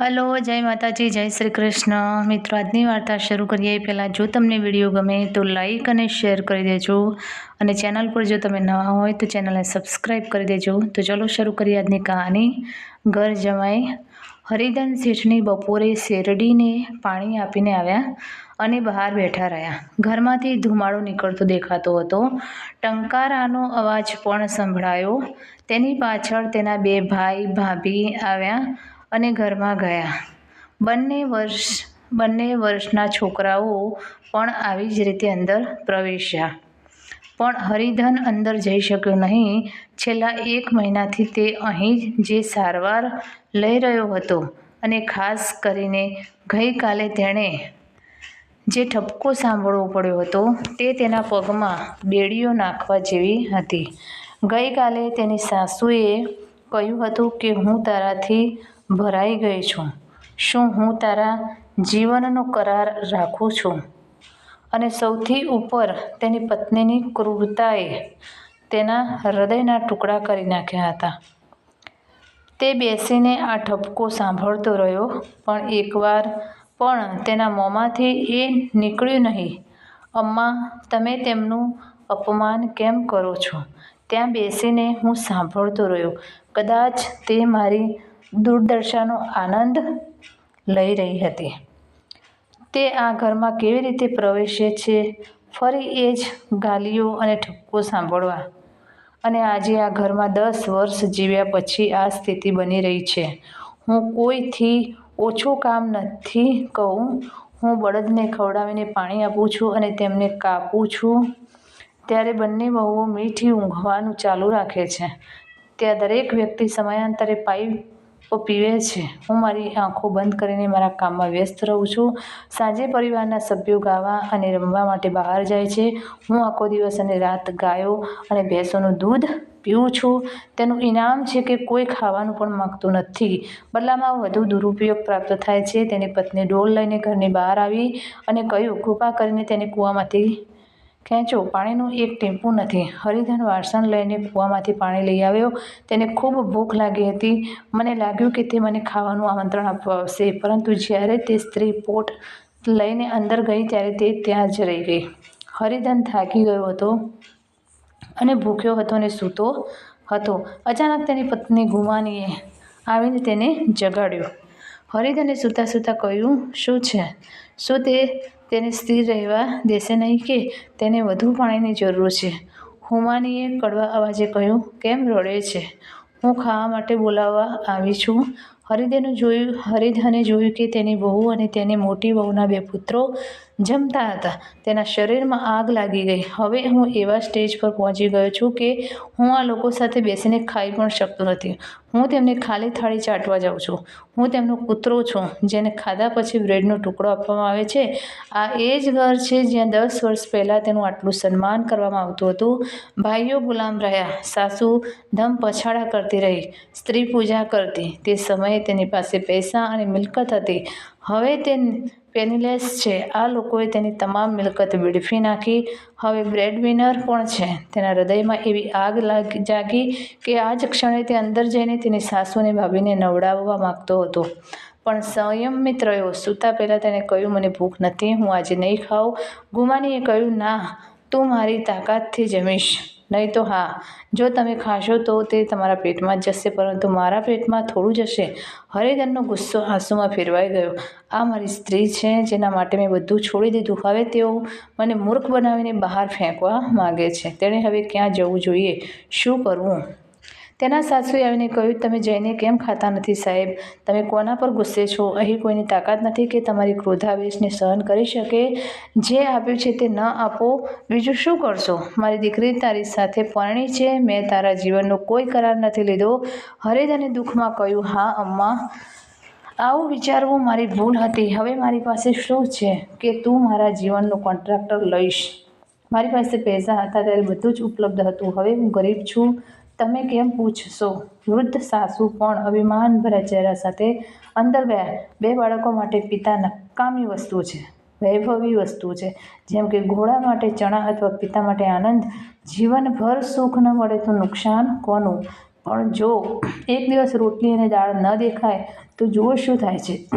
Hello, જય માતાજી, જય શ્રી કૃષ્ણ. મિત્રો, આજની વાર્તા શરૂ કરીએ. પહેલાં જો તમને વીડિયો ગમે તો લાઈક અને શેર કરી દેજો. અને ચેનલ પર જો તમે નવા હોય તો ચેનલને સબસ્ક્રાઈબ કરી દેજો. તો ચલો શરૂ કરીએ આજની કહાની. ઘર જમાઈ. હરિધન શેઠની બપોરે શેરડીને પાણી આપીને આવ્યા અને બહાર બેઠા રહ્યા. ઘરમાંથી ધુમાડો નીકળતો દેખાતો હતો. ટંકારાનો અવાજ પણ સંભળાયો. તેની પાછળ તેના બે ભાઈ ભાભી આવ્યા. અને ઘરમાં ગયા. બંને વર્ષ, બંને વર્ષના છોકરાઓ પણ આવી જ રીતે અંદર પ્રવેશ્યા. પણ હરિધન અંદર જઈ શક્યો નહીં. છેલ્લા એક મહિનાથી તે અહીં જે સારવાર લઈ રહ્યો હતો અને ખાસ કરીને ગઈકાલે તેણે જે ઠપકો સાંભળવો પડ્યો હતો તે તેના પગમાં બેડીઓ નાખવા જેવી હતી. ગઈકાલે તેની સાસુએ કહ્યું હતું કે હું તારાથી ભરાઈ ગઈ છું. શું હું તારા જીવનનો કરાર રાખું છું? અને સૌથી ઉપર તેની પત્નીની ક્રૂરતાએ તેના હૃદયના ટુકડા કરી નાખ્યા હતા. તે બેસીને આ ઠપકો સાંભળતો રહ્યો, પણ એકવાર પણ તેના મોંમાંથી એ નીકળ્યું નહીં. અમ્મા, તમે તેમનું અપમાન કેમ કરો છો? ત્યાં બેસીને હું સાંભળતો રહ્યો. કદાચ તે મારી દુર્દશાનો આનંદ લઈ રહી હતી. તે આ ઘરમાં કેવી રીતે પ્રવેશે છે? ફરી એ જ ગાલીઓ અને ઠપકો સાંભળવા. અને આજે આ ઘરમાં દસ વર્ષ જીવ્યા પછી આ સ્થિતિ બની રહી છે. હું કોઈથી ઓછું કામ નથી કહું. હું બળદને ખવડાવીને પાણી આપું છું અને તેમને કાપું છું. ત્યારે બંને બહુઓ મીઠી ઊંઘવાનું ચાલુ રાખે છે. ત્યાં દરેક વ્યક્તિ સમયાંતરે પાઇપ પીવે છે. હું મારી આંખો બંધ કરીને મારા કામમાં વ્યસ્ત રહું છું. સાંજે પરિવારના સભ્યો ગાવા અને રમવા માટે બહાર જાય છે. હું આખો દિવસ અને રાત ગાયો અને ભેંસોનું દૂધ પીવું છું. તેનું ઇનામ છે કે કોઈ ખાવાનું પણ માગતું નથી. બદલામાં વધુ દુરુપયોગ પ્રાપ્ત થાય છે. તેની પત્ની ડોલ લઈને ઘરની બહાર આવી અને કહ્યું, કૃપા કરીને તેને કૂવામાંથી ખેંચો. પાણીનું એક ટીમ્પું નથી. હરિધન વાસણ લઈને કૂવામાંથી પાણી લઈ આવ્યો. તેને ખૂબ ભૂખ લાગી હતી. મને લાગ્યું કે તે મને ખાવાનું આમંત્રણ આપવા આવશે પરંતુ જ્યારે તે સ્ત્રી પોટ લઈને અંદર ગઈ ત્યારે તે ત્યાં જ રહી ગઈ. હરિધન થાકી ગયો હતો અને ભૂખ્યો હતો અને સૂતો હતો. અચાનક તેની પત્ની ગુમાનીએ આવીને તેને જગાડ્યો. હરિધને સૂતા સૂતા કહ્યું, શું છે? શું તે તેને સ્થિર રહેવા દેશે નહીં કે તેને વધુ પાણીની જરૂર છે. હુમાનીએ કડવા અવાજે કહ્યું, કેમ રડે છે? હું ખાવા માટે બોલાવવા આવી છું. હરિદેનું જોયું, હરિધને જોયું કે તેની બહુ અને તેની મોટી બહુના બે પુત્રો જમતા હતા. તેના શરીરમાં આગ લાગી ગઈ. હવે હું એવા સ્ટેજ પર પહોંચી ગયો છું કે હું આ લોકો સાથે બેસીને ખાઈ પણ શકતો નથી. હું તેમને ખાલી થાળી ચાટવા જાઉં છું. હું તેમનો કૂતરો છું, જેને ખાધા પછી બ્રેડનો ટુકડો આપવામાં આવે છે. આ એ જ ઘર છે જ્યાં દસ વર્ષ પહેલાં તેનું આટલું સન્માન કરવામાં આવતું હતું. ભાઈઓ ગુલામ રહ્યા. સાસુ ધમ પછાડા કરતી રહી. સ્ત્રી પૂજા કરતી. તે સમયે તેની પાસે પૈસા અને મિલકત હતી. હવે તે પેનીલેસ છે. આ લોકોએ તેની તમામ મિલકત વેડફી નાખી. હવે બ્રેડવિનર પણ છે. તેના હૃદયમાં એવી આગ લાગી, જાગી કે આ જ ક્ષણે તે અંદર જઈને તેની સાસુને, ભાભીને નવડાવવા માગતો હતો. પણ સંયમિત રહ્યો સૂતા પહેલાં તેણે કહ્યું, મને ભૂખ નથી, હું આજે નહીં ખાઉં. ગુમાનીએ કહ્યું, ના, તું મારી તાકાતથી જમીશ. નહીં તો હા, જો તમે ખાશો તો તે તમારા પેટમાં જ જશે, પરંતુ મારા પેટમાં થોડું જશે હરિધનનો ગુસ્સો આંસુમાં ફેરવાઈ ગયો. આ મારી સ્ત્રી છે, જેના માટે મેં બધું છોડી દીધું. હવે તેઓ મને મૂર્ખ બનાવીને બહાર ફેંકવા માગે છે. તેણે હવે ક્યાં જવું જોઈએ? શું કરવું? તેના સાસુએ આવીને કહ્યું, તમે જઈને કેમ ખાતા નથી સાહેબ? તમે કોના પર ગુસ્સે છો? અહીં કોઈની તાકાત નથી કે તમારી ક્રોધાવેશને સહન કરી શકે? જે આપ્યું છે તે ન આપો. બીજું શું કરશો? મારી દીકરી તારી સાથે પરણી છે. મેં તારા જીવનનો કોઈ કરાર નથી લીધો. હરિધને દુઃખમાં કહ્યું, હા, અમ્મા. આવું વિચારવું મારી ભૂલ હતી. હવે મારી પાસે શું છે કે તું મારા જીવનનો કોન્ટ્રાક્ટર લઈશ? મારી પાસે પૈસા હતા ત્યારે બધું જ ઉપલબ્ધ હતું. હવે હું ગરીબ છું. તમે કેમ પૂછશો? વૃદ્ધ સાસુ પણ અભિમાન ભર્યા ચહેરા સાથે અંદર ગયા. બે બાળકો માટે પિતા નકામી વસ્તુ છે, વૈભવી વસ્તુ છે. જેમ કે ઘોડા માટે ચણા અથવા પિતા માટે આનંદ. જીવનભર સુખ ન મળે તો નુકસાન કોનું? પણ જો એક દિવસ રોટલી અને દાળ ન દેખાય, તો જુઓ શું થાય છે.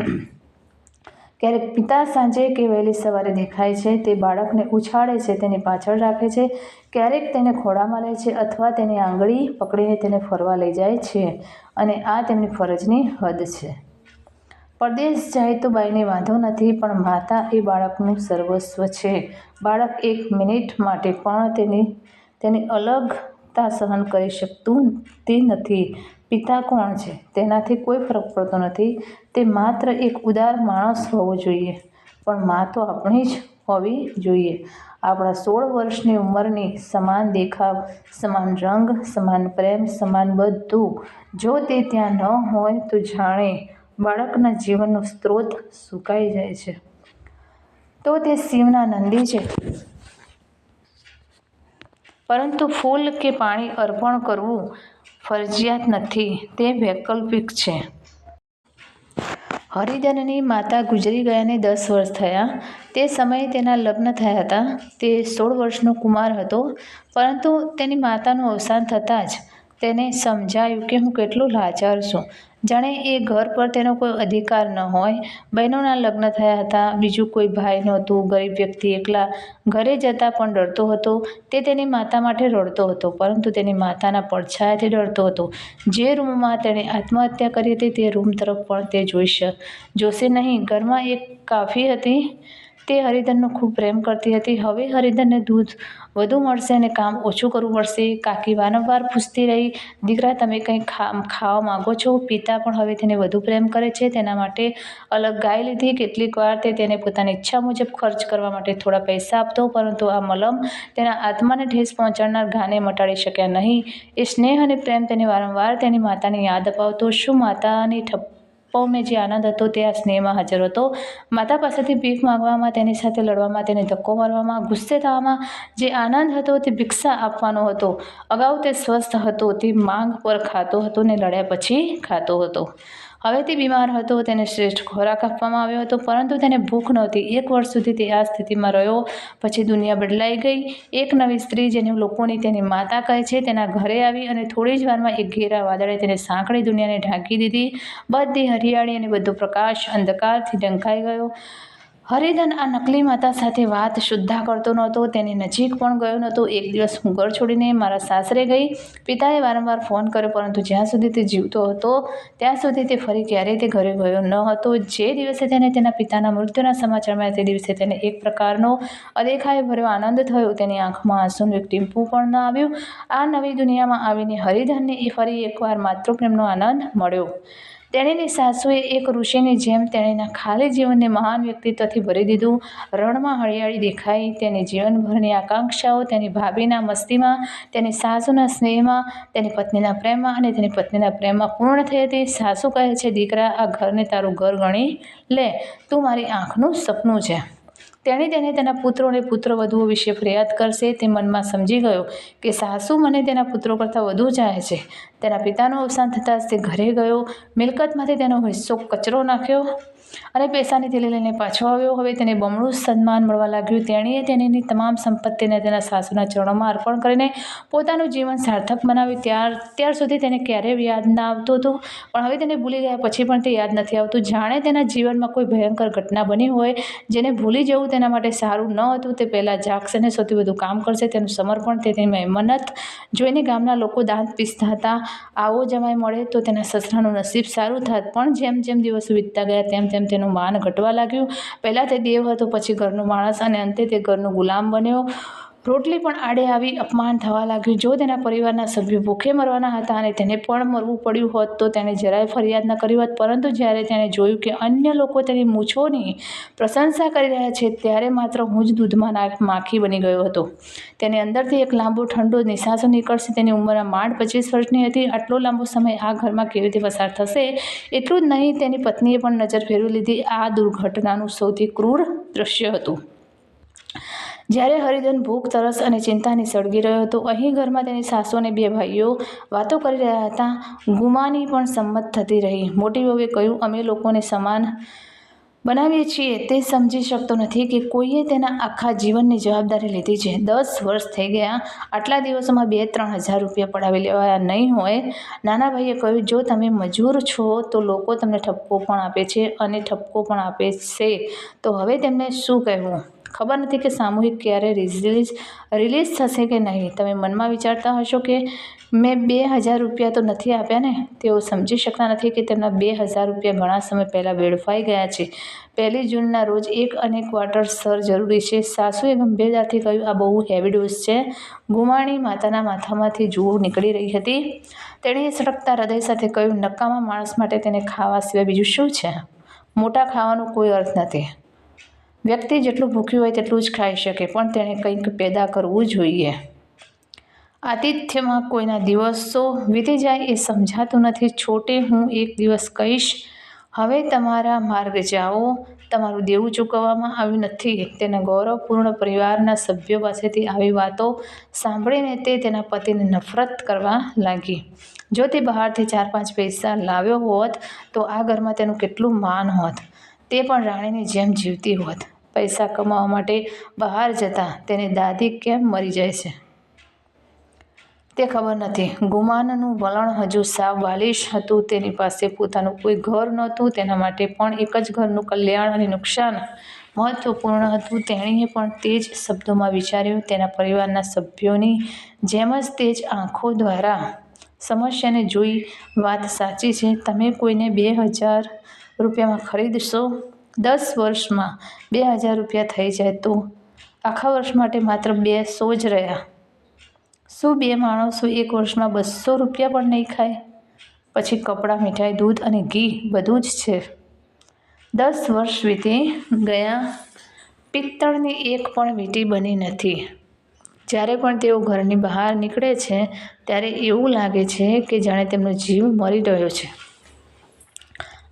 ક્યારેક પિતા સાંજે કે વહેલી સવારે દેખાય છે, તે બાળકને ઉછાળે છે, તેની પાછળ રાખે છે, ક્યારેક તેને ખોળામાં લે છે અથવા તેની આંગળી પકડીને તેને ફરવા લઈ જાય છે અને આ તેમની ફરજની હદ છે. પરદેશ જાય તો બાઈને વાંધો નથી, પણ માતા એ બાળકનું સર્વસ્વ છે. બાળક એક મિનિટ માટે પણ તેની તેની અલગતા સહન કરી શકતું તે નથી. પિતા કોણ છે? તેનાથી કોઈ ફરક પડતો નથી. તે માત્ર એક ઉદાર માણસ હોવો જોઈએ. પણ મા તો આપણી જ હોવી જોઈએ. આપણા સોળ વર્ષની ઉંમરની સમાન દેખાવ, સમાન રંગ, સમાન પ્રેમ, સમાન બધું. જો તે ત્યાં ન હોય તો જાણે બાળકના જીવનનો સ્ત્રોત સુકાઈ જાય છે. તો તે શિવના નંદી છે. પરંતુ ફૂલ કે પાણી અર્પણ કરવું ફરજિયાત નથી. તે વૈકલ્પિક છે. હરિધનની માતા ગુજરી ગયાને દસ વર્ષ થયા. તે સમયે તેના લગ્ન થયા હતા. તે સોળ વર્ષનો કુમાર હતો, પરંતુ તેની માતાનું અવસાન થતાં જ તેને સમજાયું કે હું કેટલું લાચાર છું. જાણે એ ઘર પર તેનો કોઈ અધિકાર ન હોય. બહેનોના લગ્ન થયા હતા. બીજું કોઈ ભાઈ નહોતું. ગરીબ વ્યક્તિ એકલા ઘરે જતાં પણ ડરતો હતો. તે તેની માતા માટે રડતો હતો, પરંતુ તેની માતાના પડછાયાથી ડરતો હતો. જે રૂમમાં તેણે આત્મહત્યા કરી હતી તે રૂમ તરફ પણ તે જોઈશ જોશે નહીં. ઘરમાં એક કાફી હતી. તે હરિધનનો ખૂબ પ્રેમ કરતી હતી. હવે હરિધનને દૂધ વધુ મળશે અને કામ ઓછું કરવું પડશે કાકી વારંવાર પૂછતી રહી, દીકરા, તમે કંઈ ખાવા માગો છો? પિતા પણ હવે તેને વધુ પ્રેમ કરે છે. તેના માટે અલગ ગાય લીધી. કેટલીક વાર તે તેને પોતાની ઈચ્છા મુજબ ખર્ચ કરવા માટે થોડા પૈસા આપતો, પરંતુ આ મલમ તેના આત્માને ઠેસ પહોંચાડનાર ઘાને મટાડી શક્યા નહીં. એ સ્નેહ અને પ્રેમ તેને વારંવાર તેની માતાની યાદ અપાવતો. શું માતાની ઠપ મેં જે આનંદ હતો, તે આ સ્નેહમાં હાજર હતો. માતા પાસેથી ભીખ માંગવામાં, તેની સાથે લડવામાં, તેને ધક્કો મારવામાં, ગુસ્સે થવામાં જે આનંદ હતો તે ભિક્ષા આપવાનો હતો. અગાઉ તે સ્વસ્થ હતો, તે માંગ પર ખાતો હતો ને લડ્યા પછી ખાતો હતો. હવે તે બીમાર હતો, તેને શ્રેષ્ઠ ખોરાક આપવામાં આવ્યો હતો, પરંતુ તેને ભૂખ નહોતી. એક વર્ષ સુધી તે આ સ્થિતિમાં રહ્યો, પછી દુનિયા બદલાઈ ગઈ. એક નવી સ્ત્રી જેને લોકોની તેની માતા કહે છે, તેના ઘરે આવી અને થોડી જ વારમાં એક ઘેરા વાદળે તેને સાંકળી દુનિયાને ઢાંકી દીધી. બધી હરિયાળી અને બધો પ્રકાશ અંધકારથી ઢંકાઈ ગયો. હરિધન આ નકલી માતા સાથે વાત શુદ્ધા કરતો નહોતો, તેની નજીક પણ ગયો નહોતો. એક દિવસ હું ઘર છોડીને મારા સાસરે ગઈ. પિતાએ વારંવાર ફોન કર્યો, પરંતુ જ્યાં સુધી તે જીવતો હતો, ત્યાં સુધી તે ફરી ક્યારેય તે ઘરે ગયો ન હતો. જે દિવસે તેને તેના પિતાના મૃત્યુના સમાચાર મળ્યા, તે દિવસે તેને એક પ્રકારનો અદેખાય ભર્યો. આનંદ થયો. તેની આંખમાં આંસુનું એક ટીમ્પું પણ ન આવ્યું. આ નવી દુનિયામાં આવીને હરિધનને એ ફરી એકવાર માતૃપ્રેમનો આનંદ મળ્યો. તેણીની સાસુએ એક ઋષિની જેમ તેણીના ખાલી જીવનને મહાન વ્યક્તિત્વથી ભરી દીધું. રણમાં હરિયાળી દેખાઈ, તેની જીવનભરની આકાંક્ષાઓ, તેની ભાભીના મસ્તીમાં, તેની સાસુના સ્નેહમાં, તેની પત્નીના પ્રેમમાં અને તેની પત્નીના પ્રેમમાં પૂર્ણ થઈ હતી. સાસુ કહે છે, દીકરા, આ ઘરને તારું ઘર ગણી લે. તું મારી આંખનું સપનું છે. તેણે તેને તેના પુત્રો અને પુત્રવધુઓ વિશે ફરિયાદ કરશે તે મનમાં સમજી ગયો કે સાસુ મને તેના પુત્રો કરતાં વધુ ચાહે છે. તેના પિતાનું અવસાન થતાં તે ઘરે ગયો. મિલકતમાંથી તેનો હિસ્સો કચરો નાખ્યો. અને પૈસાની થેલી લઈને પાછો આવ્યો. હવે તેને બમણું સન્માન મળવા લાગ્યું. તેણીએ તેની તમામ સંપત્તિને તેના સાસુના ચરણોમાં અર્પણ કરીને પોતાનું જીવન સાર્થક બનાવ્યું. ત્યાર ત્યાર સુધી તેને ક્યારેય યાદ ના આવતું હતું. પણ હવે તેને ભૂલી ગયા પછી પણ તે યાદ નથી આવતું. જાણે તેના જીવનમાં કોઈ ભયંકર ઘટના બની હોય, જેને ભૂલી જવું તેના માટે સારું ન હતું. તે પહેલાં જાગશે અને સૌથી વધુ કામ કરશે. તેનું સમર્પણ તેની મહેમનત જોઈને ગામના લોકો દાંત પીસતા હતા. આવો જમાઈ મળે તો તેના સસરાનું નસીબ સારું થાત. પણ જેમ જેમ દિવસો વીતતા ગયા, તેમ તેમ તેમ તેનું માન ઘટવા લાગ્યું. પહેલાં તે દેવ હતો, પછી ઘરનો માણસ અને અંતે તે ઘરનો ગુલામ બન્યો. રોટલી પણ આડે આવી અપમાન થવા લાગ્યું. જો તેના પરિવારના સભ્યો ભૂખે મરવાના હતા અને તેને પણ મરવું પડ્યું હોત, તો તેણે જરાય ફરિયાદ ન કરી હોત. પરંતુ જ્યારે તેણે જોયું કે અન્ય લોકો તેની મૂછોની પ્રશંસા કરી રહ્યા છે, ત્યારે માત્ર હું જ દૂધમાં માખી બની ગયો હતો. તેની અંદરથી એક લાંબો ઠંડો નિશાસો નીકળશે. તેની ઉંમર માંડ પચીસ વર્ષની હતી. આટલો લાંબો સમય આ ઘરમાં કેવી રીતે પસાર થશે? એટલું જ નહીં, તેની પત્નીએ પણ નજર ફેરવી લીધી. આ દુર્ઘટનાનું સૌથી ક્રૂર દ્રશ્ય હતું. જ્યારે હરિધન ભૂખ, તરસ અને ચિંતાની સળગી રહ્યો હતો, અહીં ઘરમાં તેની સાસુ અને બે ભાઈઓ વાતો કરી રહ્યા હતા. ગુમાની પણ સંમત થતી રહી. મોટી વહુએ કહ્યું, અમે લોકોને સમાન બનાવીએ છીએ. તે સમજી શકતો નથી કે કોઈએ તેના આખા જીવનની જવાબદારી લીધી છે. દસ વર્ષ થઈ ગયા. આટલા દિવસોમાં બે ત્રણ હજાર રૂપિયા પડાવી લેવાયા નહીં હોય. નાના ભાઈએ કહ્યું, જો તમે મજૂર છો, તો લોકો તમને ઠપકો પણ આપે છે અને ઠપકો પણ આપે છે. તો હવે તેમને શું કહેવું? ખબર નથી કે સામૂહિક ક્યારે રિલીઝ રિલીઝ થશે કે નહીં? તમે મનમાં વિચારતા હશો કે મેં બે હજાર રૂપિયા તો નથી આપ્યા ને? તેઓ સમજી શકતા નથી કે તેમના બે હજાર રૂપિયા ઘણા સમય પહેલાં વેડફાઈ ગયા છે. પહેલી જૂનના રોજ એક અને ક્વાર્ટર સર જરૂરી છે. સાસુએ ગંભીરતાથી કહ્યું, આ બહુ હેવી ડોઝ છે. ગુમાણી માતાના માથામાંથી જુઓ નીકળી રહી હતી. તેણે સળગતા હૃદય સાથે કહ્યું, નકામા માણસ માટે તેને ખાવા સિવાય બીજું શું છે? મોટા ખાવાનો કોઈ અર્થ નથી. વ્યક્તિ જેટલું ભૂખ્યું હોય તેટલું જ ખાઈ શકે, પણ તેણે કંઈક પેદા કરવું જોઈએ. આતિથ્યમાં કોઈના દિવસો વીતી જાય એ સમજાતું નથી. છોટે હું એક દિવસ કહીશ, હવે તમારા માર્ગ જાઓ. તમારું દેવું ચૂકવવામાં આવ્યું નથી. તેના ગૌરવપૂર્ણ પરિવારના સભ્યો પાસેથી આવી વાતો સાંભળીને તે તેના પતિને નફરત કરવા લાગી. જો તે બહારથી ચાર પાંચ પૈસા લાવ્યો હોત, તો આ ઘરમાં તેનું કેટલું માન હોત? તે પણ રાણીની જેમ જીવતી હોત. પૈસા કમાવા માટે બહાર જતા તેની દાદી કેમ મરી જાય છે? તે ખબર નથી. ગુમાનનું વલણ હજુ સાવ બાલિશ હતું. તેની પાસે પોતાનું કોઈ ઘર નહોતું. તેના માટે પણ એક જ ઘરનું કલ્યાણ અને નુકસાન મહત્વપૂર્ણ હતું. તેણીએ પણ તે જ શબ્દોમાં વિચાર્યું. તેના પરિવારના સભ્યોની જેમ જ તે જ આંખો દ્વારા સમસ્યાને જોઈ વાત સાચી છે. તમે કોઈને બે હજાર રૂપિયામાં ખરીદશો? દસ વર્ષમાં બે હજાર રૂપિયા થઈ જાય તો? આખા વર્ષ માટે માત્ર બે સો જ રહ્યા. શું બે માણસો એક વર્ષમાં બસો રૂપિયા પણ નહીં ખાય? પછી કપડાં, મીઠાઈ, દૂધ અને ઘી બધું જ છે. દસ વર્ષ વીતી ગયા. પિત્તળની એક પણ વીંટી બની નથી. જ્યારે પણ તેઓ ઘરની બહાર નીકળે છે, ત્યારે એવું લાગે છે કે જાણે તેમનો જીવ મરી રહ્યો છે.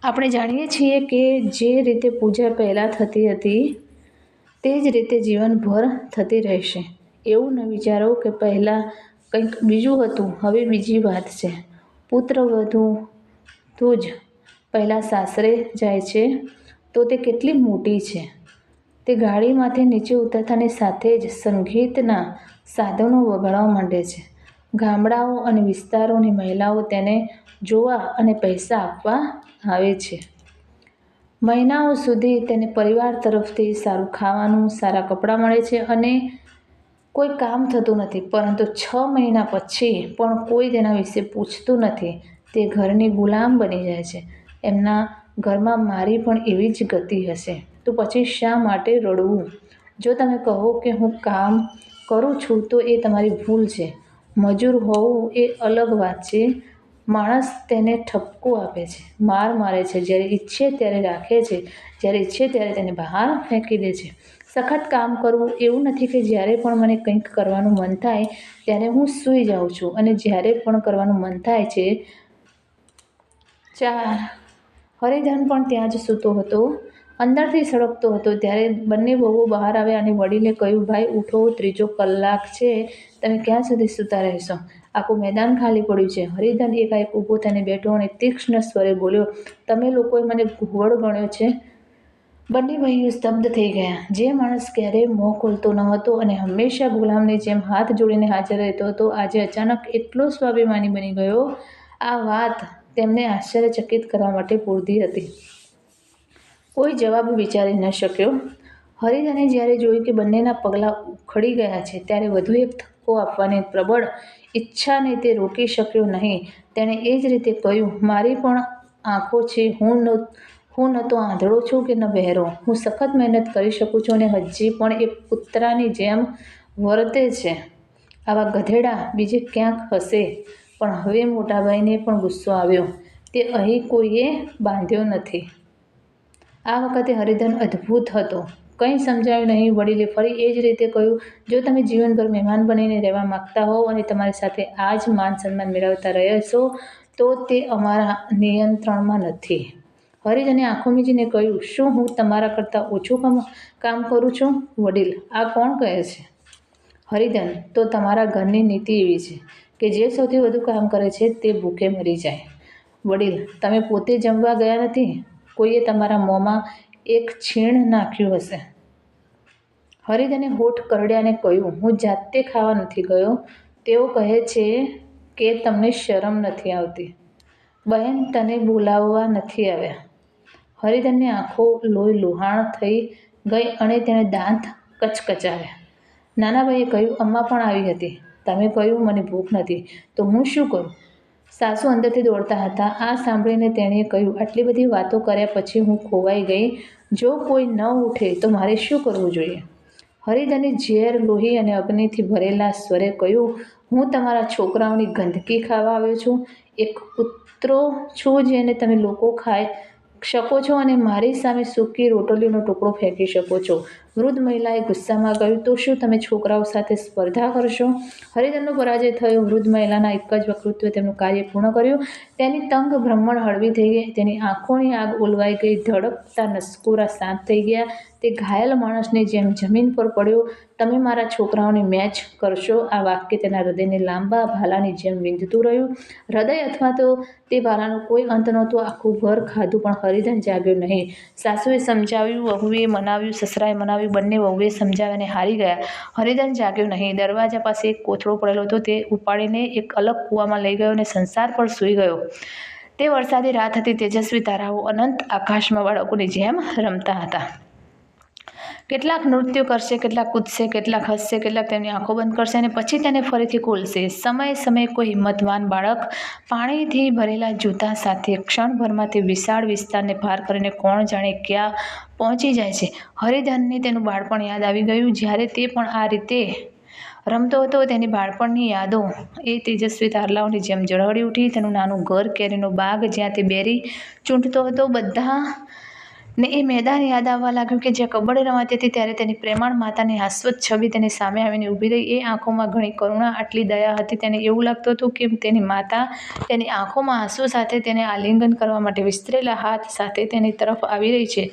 આપણે જાણીએ છીએ કે જે રીતે પૂજા પહેલાં થતી હતી, તે જ રીતે જીવનભર થતી રહેશે. એવું ન વિચારો કે પહેલાં કંઈક બીજું હતું, હવે બીજી વાત છે. પુત્ર વધુ તું જ પહેલાં સાસરે જાય છે, તો તે કેટલી મોટી છે. તે ગાડીમાંથી નીચે ઉતરતાની સાથે જ સંગીતના સાધનો વગાડવા માંડે છે. ગામડાઓ અને વિસ્તારોની મહિલાઓ તેને જોવા અને પૈસા આપવા આવે છે. મહિનાઓ સુધી તેને પરિવાર તરફથી સારું ખાવાનું, સારા કપડાં મળે છે અને કોઈ કામ થતું નથી. પરંતુ છ મહિના પછી પણ કોઈ તેના વિશે પૂછતું નથી. તે ઘરની ગુલામ બની જાય છે. એમના ઘરમાં મારી પણ એવી જ ગતિ હશે. તો પછી શા માટે રડવું? જો તમે કહો કે હું કામ કરું છું તો એ તમારી ભૂલ છે. મજૂર હોવું એ અલગ વાત છે. માણસ તેને ઠપકો આપે છે, માર મારે છે. જ્યારે ઈચ્છે ત્યારે રાખે છે, જ્યારે ઈચ્છે ત્યારે તેને બહાર ફેંકી દે છે. સખત કામ કરવું એવું નથી કે જ્યારે પણ મને કંઈક કરવાનું મન થાય, ત્યારે હું સૂઈ જાઉં છું. અને જ્યારે પણ કરવાનું મન થાય છે, ચાર. હરિધન પણ ત્યાં જ સૂતો હતો. અંદરથી સળગતો હતો. ત્યારે બંને બહુ બહાર આવ્યા અને વડીલે કહ્યું, ભાઈ, ઉઠો. ત્રીજો કલાક છે. તમે ક્યાં સુધી સૂતા રહેશો? આખું મેદાન ખાલી પડ્યું છે. હરિધન એકાએક ઊભો થઈને બેઠો અને તીક્ષ્ણ સ્વરે બોલ્યો, તમે લોકોએ મને ઘુવડ ગણ્યો છે. બંને ભાઈઓ સ્તબ્ધ થઈ ગયા. જે માણસ ક્યારેય મોં ખોલતો ન હતો અને હંમેશા ગુલામની જેમ હાથ જોડીને હાજર રહેતો હતો, આજે અચાનક એટલો સ્વાભિમાની બની ગયો. આ વાત તેમને આશ્ચર્યચકિત કરવા માટે પૂરતી હતી. કોઈ જવાબ વિચારી ન શક્યો. હરિધને જ્યારે જોયું કે બંનેના પગલાં ઉખડી ગયા છે, ત્યારે વધુ એક ધક્કો આપવાની પ્રબળ ઈચ્છાને તે રોકી શક્યો નહીં. તેણે એ જ રીતે કહ્યું, મારી પણ આંખો છે, હું ન હું ન તો આંધળો છું કે ન બહેરો. હું સખત મહેનત કરી શકું છું અને હજી પણ એક કૂતરાની જેમ વર્તે છે. આવા ગધેડા બીજે ક્યાંક હશે પણ હવે મોટાભાઈને પણ ગુસ્સો આવ્યો. તે અહીં કોઈએ બાંધ્યો નથી. આ વખતે હરિધન અદ્ભુત હતો. કંઈ સમજાયું નહીં, વડીલે ફરી એ જ રીતે કહ્યું, જો તમે જીવનભર મહેમાન બનીને રહેવા માગતા હોવ અને તમારી સાથે આ જ માન સન્માન મેળવતા રહેશો, તો તે અમારા નિયંત્રણમાં નથી. હરિજને આંખો મીચીને કહ્યું, શું હું તમારા કરતાં ઓછું કામ કામ કરું છું? વડીલ, આ કોણ કહે છે? હરિધન તો તમારા ઘરની નીતિ એવી છે કે જે સૌથી વધુ કામ કરે છે તે ભૂખે મરી જાય. વડીલ, તમે પોતે જમવા ગયા નથી? કોઈએ તમારા મોંમાં એક છીણ નાખ્યું હશે. હરિધને હોઠ કરડ્યાને કહ્યું, હું જાતે ખાવા નથી ગયો. તેઓ કહે છે કે તમને શરમ નથી આવતી. બહેન તને બોલાવવા નથી આવ્યા. હરિધનની આંખો લોહી લુહાણ થઈ ગઈ અને તેણે દાંત કચકચાવ્યા. નાનાભાઈએ કહ્યું, અમ્મા પણ આવી હતી. તમે કહ્યું, મને ભૂખ નથી. તો હું શું કરું? સાસુ અંદરથી દોડતા હતા. આ સાંભળીને તેણે કહ્યું, આટલી બધી વાતો કર્યા પછી હું ખોવાઈ ગઈ. જો કોઈ ન ઉઠે તો મારે શું કરવું જોઈએ? હરિદને ઝેર લોહી અને અગ્નિથી ભરેલા સ્વરે કહ્યું, હું તમારા છોકરાઓની ગંદકી ખાવા આવ્યો છું. એક કૂતરો છું જેને તમે લોકો ખાય શકો છો અને મારી સામે સૂકી રોટલીનો ટુકડો ફેંકી શકો છો. વૃદ્ધ મહિલાએ ગુસ્સામાં કહ્યું, તો શું તમે છોકરાઓ સાથે સ્પર્ધા કરશો? હરિધનનો પરાજય થયો. વૃદ્ધ મહિલાના એક જ વકૃત્વે તેમનું કાર્ય પૂર્ણ કર્યું. તેની તંગ ભ્રમણ હળવી થઈ ગઈ. તેની આંખોની આગ ઓલવાઈ ગઈ. ધડકતા નસકોરા શાંત થઈ ગયા. તે ઘાયલ માણસની જેમ જમીન પર પડ્યો, તમે મારા છોકરાઓની મેચ કરશો. આ વાક્ય તેના હૃદયને લાંબા ભાલાની જેમ વિંધતું રહ્યું. હૃદય અથવા તો તે ભાલાનો કોઈ અંત નહોતો. આખું ઘર ખાધું પણ હરિધન જાગ્યો નહીં. સાસુએ સમજાવ્યું, વહુએ મનાવ્યું, સસરાએ મનાવ્યું બંને વહુએ સમજાવ્યા અને હારી ગયા. હરિજન જાગ્યો નહીં. દરવાજા પાસે એક કોથળો પડેલો હતો. તે ઉપાડીને એક અલગ કૂવામાં લઈ ગયો અને સંસાર પર સૂઈ ગયો. તે વરસાદી રાત હતી. તેજસ્વી તારાઓ અનંત આકાશમાં બાળકોની જેમ રમતા હતા. કેટલાક નૃત્યો કરશે, કેટલાક કૂદશે, કેટલાક હસશે, કેટલાક તેમની આંખો બંધ કરશે અને પછી તેને ફરીથી ખોલશે સમયે સમયે કોઈ હિંમતવાન બાળક પાણીથી ભરેલા જૂતા સાથે ક્ષણભરમાં તે વિશાળ વિસ્તારને પાર કરીને કોણ જાણે ક્યાં પહોંચી જાય છે. હરિધનને તેનું બાળપણ યાદ આવી ગયું. જ્યારે તે પણ આ રીતે રમતો હતો, તેની બાળપણની યાદો એ તેજસ્વી તારલાઓની જેમ ઝળહળી ઉઠી. તેનું નાનું ઘર કેરીનો બાગ જ્યાં તે બેરી ચૂંટતો હતો, બધા ને એ મેદાન યાદ આવવા લાગ્યું કે જ્યાં કબડ્ડી રમાતી હતી ત્યારે તેની પ્રેમાળ માતાની હાસ્વત છબી તેની સામે આવીને ઊભી રહી. એ આંખોમાં ઘણી કરુણા, આટલી દયા હતી તેને એવું લાગતું હતું કે તેની માતા તેની આંખોમાં આંસુ સાથે તેને આલિંગન કરવા માટે વિસ્તરેલા હાથ સાથે તેની તરફ આવી રહી છે.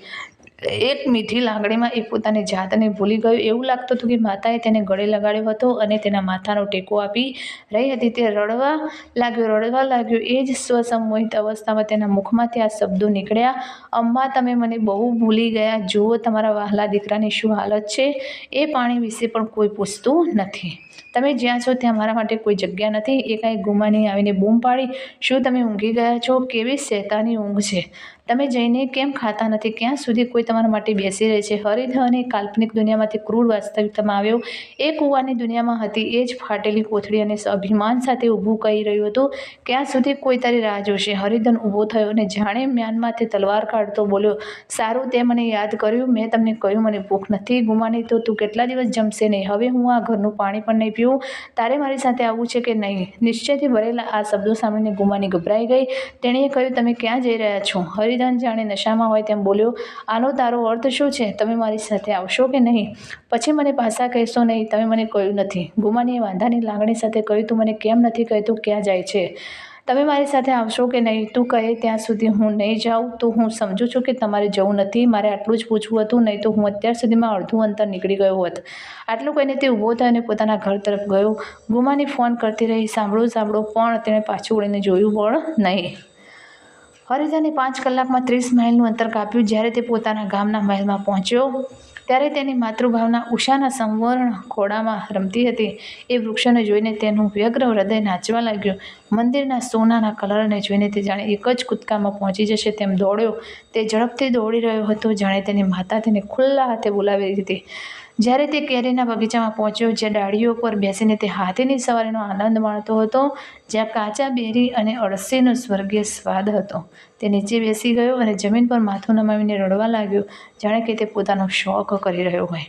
એક મીઠી લાગણીમાં એ પોતાની જાતને ભૂલી ગયો. એવું લાગતું હતું કે માતાએ તેને ગળે લગાડ્યો હતો અને તેના માથાનો ટેકો આપી રહી હતી. તે રડવા લાગ્યો રડવા લાગ્યો. એ જ સ્વસંમોહિત અવસ્થામાં તેના મુખમાંથી આ શબ્દો નીકળ્યા. અમ્મા, તમે મને બહુ ભૂલી ગયા. જુઓ, તમારા વહાલા દીકરાની શું હાલત છે? એ પાણી વિશે પણ કોઈ પૂછતું નથી. તમે જ્યાં છો, ત્યાં મારા માટે કોઈ જગ્યા નથી. એ કાંઈ ગુમાની આવીને બૂમ પાડી. શું તમે ઊંઘી ગયા છો? કેવી શેતાની ઊંઘ છે? તમે જઈને કેમ ખાતા નથી? ક્યાં સુધી કોઈ તમારા માટે બેસી રહે છે? હરિધ અને કાલ્પનિક દુનિયામાંથી ક્રૂર વાસ્તવિકતામાં આવ્યો. એ કૂવાની દુનિયામાં હતી, એ જ ફાટેલી કોથળી અને અભિમાન સાથે ઊભું કહી રહ્યું હતું, ક્યાં સુધી કોઈ તારી રાહ જોશે? હરિધન ઊભો થયો અને જાણે મ્યાનમાંથી તલવાર કાઢતો બોલ્યો, સારું તે મને યાદ કર્યું, મેં તમને કહ્યું, મને ભૂખ નથી ગુમાની તો તું કેટલા દિવસ જમશે નહીં? હવે હું આ ઘરનું પાણી પણ નહીં પીવું. તારે મારી સાથે આવવું છે કે નહીં? નિશ્ચયથી ભરેલા આ શબ્દો સાંભળીને ગુમાની ગભરાઈ ગઈ. તેણીએ કહ્યું, તમે ક્યાં જઈ રહ્યા છો? હરિ હરિધન જાણે નશામાં હોય તેમ બોલ્યો, આનો તારો અર્થ શું છે? તમે મારી સાથે આવશો કે નહીં? પછી મને પાછા કહેશો નહીં, તમે મને કહ્યું નથી. ગુમાનીએ વાંધાની લાગણી સાથે કહ્યું, તું મને કેમ નથી કહેતું? ક્યાં જાય છે? તમે મારી સાથે આવશો કે નહીં? તું કહે ત્યાં સુધી હું નહીં જાઉં? તો હું સમજું છું કે તમારે જવું નથી. મારે આટલું જ પૂછવું હતું, નહીં તો હું અત્યાર સુધીમાં અડધું અંતર નીકળી ગયો હોત. આટલું કહીને તે ઊભો થયો અને પોતાના ઘર તરફ ગયો. ગુમાની ફોન કરતી રહી. સાંભળો સાંભળો, પણ તેણે પાછું વળીને જોયું પણ નહીં. હરિજાને પાંચ કલાકમાં ત્રીસ માઇલનું અંતર કાપ્યું. જ્યારે તે પોતાના ગામના મહેલમાં પહોંચ્યો, ત્યારે તેની માતૃભાવના ઉષાના સંવર્ણ ખોડામાં રમતી હતી. એ વૃક્ષોને જોઈને તેનું વ્યગ્ર હૃદય નાચવા લાગ્યું. મંદિરના સોનાના કલરને જોઈને તે જાણે એક જ કૂદકામાં પહોંચી જશે તેમ દોડ્યો. તે ઝડપથી દોડી રહ્યો હતો. જાણે તેની માતા તેને ખુલ્લા હાથે બોલાવી હતી જ્યારે તે કેરીના બગીચામાં પહોંચ્યો, જ્યાં ડાળીઓ પર બેસીને તે હાથીની સવારીનો આનંદ માણતો હતો, જ્યાં કાચા બેરી અને અળસીનો સ્વર્ગીય સ્વાદ હતો. તે નીચે બેસી ગયો અને જમીન પર માથું નમાવીને રડવા લાગ્યો, જાણે કે તે પોતાનો શોખ કરી રહ્યો હોય.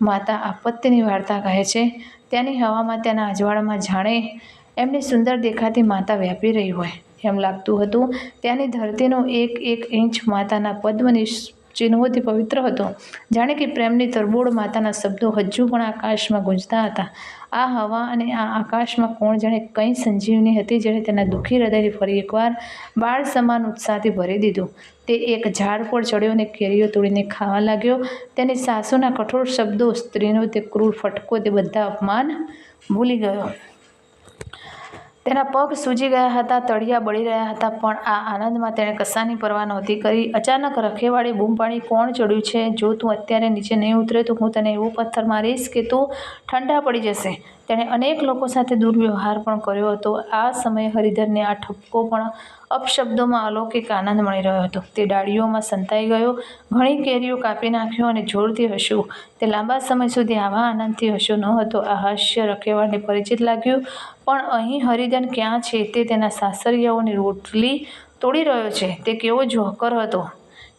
માતા આપત્તિની વાર્તા કહે છે, ત્યાંની હવામાં ત્યાંના અજવાળામાં જાણે એમની સુંદર દેખાતી માતા વ્યાપી રહી હોય. એમ લાગતું હતું. ત્યાંની ધરતીનો એક એક ઇંચ માતાના પદ્મની ચિહ્નોથી પવિત્ર હતો. જાણે કે પ્રેમની તરબોળ માતાના શબ્દો હજુ પણ આકાશમાં ગુંજતા હતા. આ હવા અને આ આકાશમાં કોણ જાણે કંઈ સંજીવની હતી જેણે તેના દુઃખી હૃદયને ફરી એકવાર બાળ સમાન ઉત્સાહથી ભરી દીધું. તે એક ઝાડ પર ચડ્યો અને કેરીઓ તોડીને ખાવા લાગ્યો. તેની સાસુના કઠોર શબ્દો સ્ત્રીનો તે ક્રૂર ફટકો તે બધા અપમાન ભૂલી ગયો. તેના પગ સૂજી ગયા હતા, તળિયા બળી રહ્યા હતા, પણ આ આનંદમાં તેણે કશાની પરવા નહોતી કરી. અચાનક રખેવાળે બૂમ પાણી કોણ ચડ્યું છે? જો તું અત્યારે નીચે નહીં ઉતરે તો હું તને એવો પથ્થર મારીશ કે તું ઠંડા પડી જશે. તેણે અનેક લોકો સાથે દુર્વ્યવહાર પણ કર્યો હતો. આ સમયે હરિધરને આ ઠપકો પણ અપશબ્દોમાં અલૌકિક આનંદ મળી રહ્યો હતો. તે ડાળીઓમાં સંતાઈ ગયો, ઘણી કેરીઓ કાપી નાખ્યો અને જોરથી હસ્યું. તે લાંબા સમય સુધી આવા આનંદથી હસ્યો ન હતો. આ હાસ્ય રખેવાળને પરિચિત લાગ્યું. પણ અહીં હરિધન ક્યાં છે તે તેના સાસરિયાઓની રોટલી તોડી રહ્યો છે. તે કેવો જોકર હતો.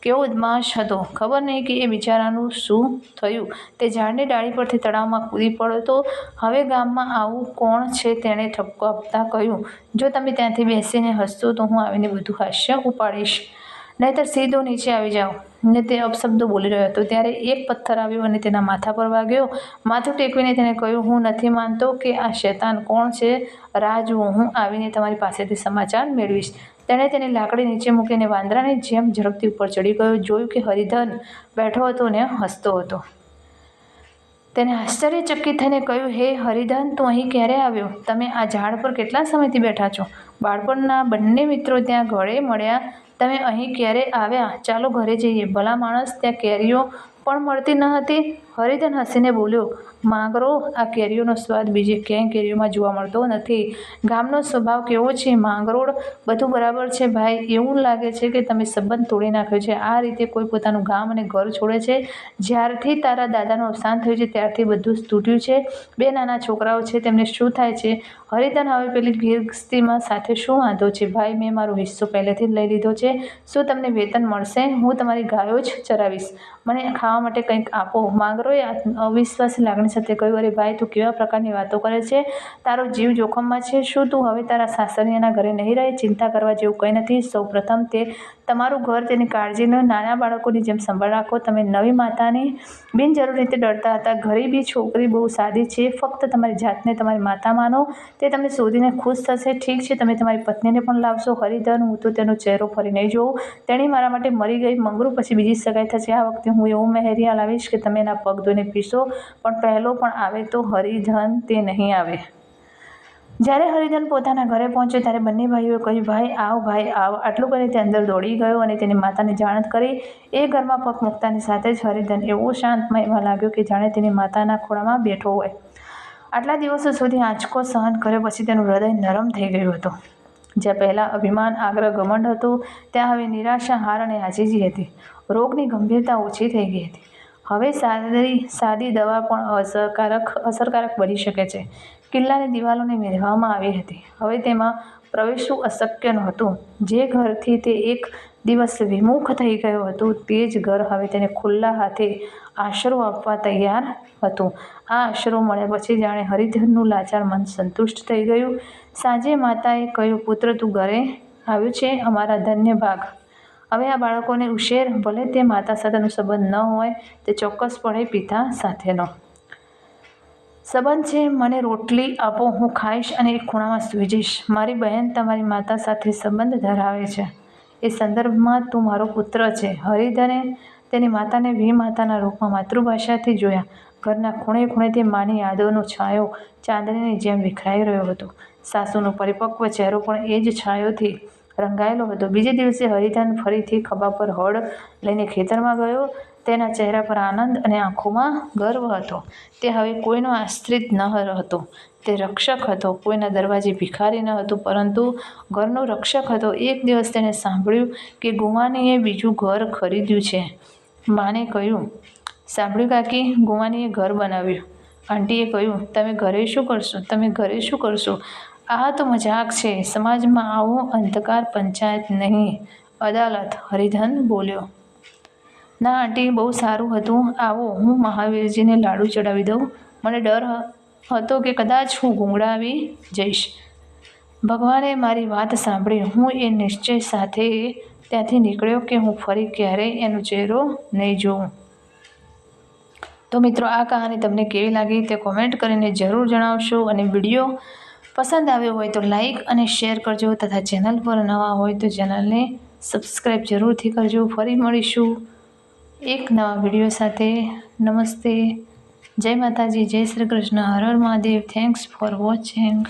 કેવો ઉદમાશ હતો. ખબર નહીં કે એ બિચારાનું શું થયું. તે ઝાડની ડાળી પરથી તળાવમાં કૂદી પડતો હવે ગામમાં આવું કોણ છે તેણે ઠપકો આપતા કહ્યું. જો તમે ત્યાંથી બેસીને હસશો તો હું આવીને બધું હાસ્ય ઉપાડીશ. નહીંતર સીધો નીચે આવી જાઓ. ને તે અપશબ્દો બોલી રહ્યો હતો. ત્યારે એક પથ્થર આવ્યો અને તેના માથા પર વાગ્યો. માથું ટેકવીને તેણે કહ્યું, હું નથી માનતો કે આ શેતાન કોણ છે. રાહ જુઓ, હું આવીને તમારી પાસેથી સમાચાર મેળવીશ. તેણે તેની લાકડી નીચે મૂકીને વાંદરાની જેમ ઝડપથી ઉપર ચડી ગયો, જોયું કે હરિધન બેઠો હતો ને હસતો હતો. તેને આશ્ચર્યચકિત થઈને કહ્યું, હે હરિધન, તું અહીં ક્યારે આવ્યો? તમે આ ઝાડ પર કેટલા સમયથી બેઠા છો? બાળપણના બંને મિત્રો ત્યાં ગળે મળ્યા તમે અહીં ક્યારે આવ્યા? ચાલો ઘરે જઈએ. ભલા માણસ ત્યાં કેરીઓ પણ મળતી ન હતી. હરિધન હસીને બોલ્યો માંગરો આ કેરીઓનો સ્વાદ બીજે ક્યાંય કેરીઓમાં જોવા મળતો નથી. ગામનો સ્વભાવ કેવો છે? માંગરોળ બધું બરાબર છે, ભાઈ. એવું લાગે છે કે તમે સંબંધ તોડી નાખ્યો છે. આ રીતે કોઈ પોતાનું ગામ અને ઘર છોડે છે. જ્યારથી તારા દાદાનું અવસાન થયું છે, ત્યારથી બધું તૂટ્યું છે. બે નાના છોકરાઓ છે, તેમને શું થાય છે? હરિધન હવે પેલી ગીરસ્તીમાં સાથે શું વાંધો છે? ભાઈ, મેં મારો હિસ્સો પહેલેથી જ લઈ લીધો છે. શું તમને વેતન મળશે? હું તમારી ગાયો જ ચરાવીશ. મને ખાવા માટે કંઈક આપો. માંગરોએ અવિશ્વાસી લાગણી સાથે કહ્યું, અરે ભાઈ, તું કેવા પ્રકારની વાતો કરે છે? તારો જીવ જોખમમાં છે. શું તું હવે તારા સાસરિયાના ઘરે નહીં રહે? ચિંતા કરવા જેવું કંઈ નથી. સૌ પ્રથમ તે તમારું ઘર તેની કાળજીનો નાના બાળકોની જેમ સંભાળ રાખો. તમે નવી માતાની બિનજરૂરી રીતે ડરતા હતા. ગરીબી છોકરી બહુ સાદી છે. ફક્ત તમારી જાતને તમારી માતા માનો. તે તમને શોધીને ખુશ થશે. ઠીક છે, તમે તમારી પત્નીને પણ લાવશો. હરિધન, હું તો તેનો ચહેરો ફરી નહીં જોઉં. તેણી મારા માટે મરી ગઈ. મંગરું પછી બીજી સગાઈ થશે. આ વખતે હું એવું મહેરિયા લાવીશ કે તમે એના પગ ધોઈને પીશો. પણ પહેલો પણ આવે તો હરિધન તે નહીં આવે. જ્યારે હરિધન પોતાના ઘરે પહોંચ્યો ત્યારે બંને ભાઈઓએ કહ્યું, ભાઈ, આવ ભાઈ, આવ. આટલું કરી તે અંદર દોડી ગયો અને તેની માતાને જાણ કરી. એ ઘરમાં પગ મૂકતાની સાથે જ હરિધન એવો શાંતમયમાં લાગ્યું કે જાણે તેની માતાના ખોળામાં બેઠો હોય. આટલા દિવસો સુધી આંચકો સહન કર્યો પછી તેનું હૃદય નરમ થઈ ગયું હતું. જ્યાં પહેલાં અભિમાન, આગ્રહ, ઘમંડ હતું, ત્યાં હવે નિરાશા, હાર અને આજીજી હતી. રોગની ગંભીરતા ઓછી થઈ ગઈ હતી. હવે સાદી સાદી દવા પણ અસરકારક અસરકારક બની શકે છે. કિલ્લાની દિવાલોને મેળવવામાં આવી હતી. હવે તેમાં પ્રવેશવું અશક્ય નહોતું. જે ઘરથી તે એક દિવસ વિમુખ થઈ ગયો હતો, તે જ ઘર હવે તેને ખુલ્લા હાથે આશરો આપવા તૈયાર હતું. આ આશરો મળ્યા પછી જાણે હરિધનનું લાચાર મન સંતુષ્ટ થઈ ગયું. સાંજે માતાએ કહ્યું, પુત્ર, તું ઘરે આવ્યું છે? અમારા ધન્ય ભાગ. હવે આ બાળકોને ઉશેર ભલે તે માતા સાથેનો સંબંધ ન હોય, તે ચોક્કસપણે પિતા સાથેનો. સંબંધ છે, મને રોટલી આપો, હું ખાઈશ અને એક ખૂણામાં સૂઈ જઈશ. મારી બહેન તમારી માતા સાથે સંબંધ ધરાવે છે. એ સંદર્ભમાં તું મારો પુત્ર છે. હરિધને તેની માતાને વી માતાના રૂપમાં માતૃભાષાથી જોયા. ઘરના ખૂણે ખૂણેથી માની યાદોનો છાંયો ચાંદનીની જેમ વિખરાઈ રહ્યો હતો. સાસુનો પરિપક્વ ચહેરો પણ એ જ છાયોથી રંગાયેલો હતો. બીજે દિવસે હરિધન ફરીથી ખભા પર હળ લઈને ખેતરમાં ગયો. તેના ચહેરા પર આનંદ અને આંખોમાં ગર્વ હતો. તે હવે કોઈનો આશ્રિત ન હતો. તે રક્ષક હતો. કોઈના દરવાજે ભિખારી ન હતું. પરંતુ ઘરનો રક્ષક હતો. એક દિવસ તેણે સાંભળ્યું કે ગુમાનીએ બીજું ઘર ખરીદ્યું છે. માને કહ્યું, સાંભળ્યું કાકી, ગુમાનીએ ઘર બનાવ્યું. આંટીએ કહ્યું, તમે ઘરે શું કરશો? તમે ઘરે શું કરશો? આ તો મજાક છે. સમાજમાં આવો અંધકાર પંચાયત નહીં. અદાલત હરિધન બોલ્યો ના આંટી, બહુ સારું હતું. આવો, હું મહાવીરજીને લાડુ ચડાવી દઉં. મને ડર હતો કે કદાચ હું ગુંગળાવી જઈશ. ભગવાને મારી વાત સાંભળી. હું એ નિશ્ચય સાથે ત્યાંથી નીકળ્યો કે હું ફરી ક્યારેય એનો ચહેરો નહીં જોઉં. તો મિત્રો, આ કહાની તમને કેવી લાગી તે કોમેન્ટ કરીને જરૂર જણાવશો અને વીડિયો પસંદ આવ્યો હોય તો લાઈક અને શેર કરજો તથા ચેનલ પર નવા હોય તો ચેનલને સબસ્ક્રાઈબ જરૂરથી કરજો. ફરી મળીશું. એક નવા વીડિયો સાથે નમસ્તે. જય માતાજી, જય શ્રી કૃષ્ણ. હર હર મહાદેવ. Thanks for watching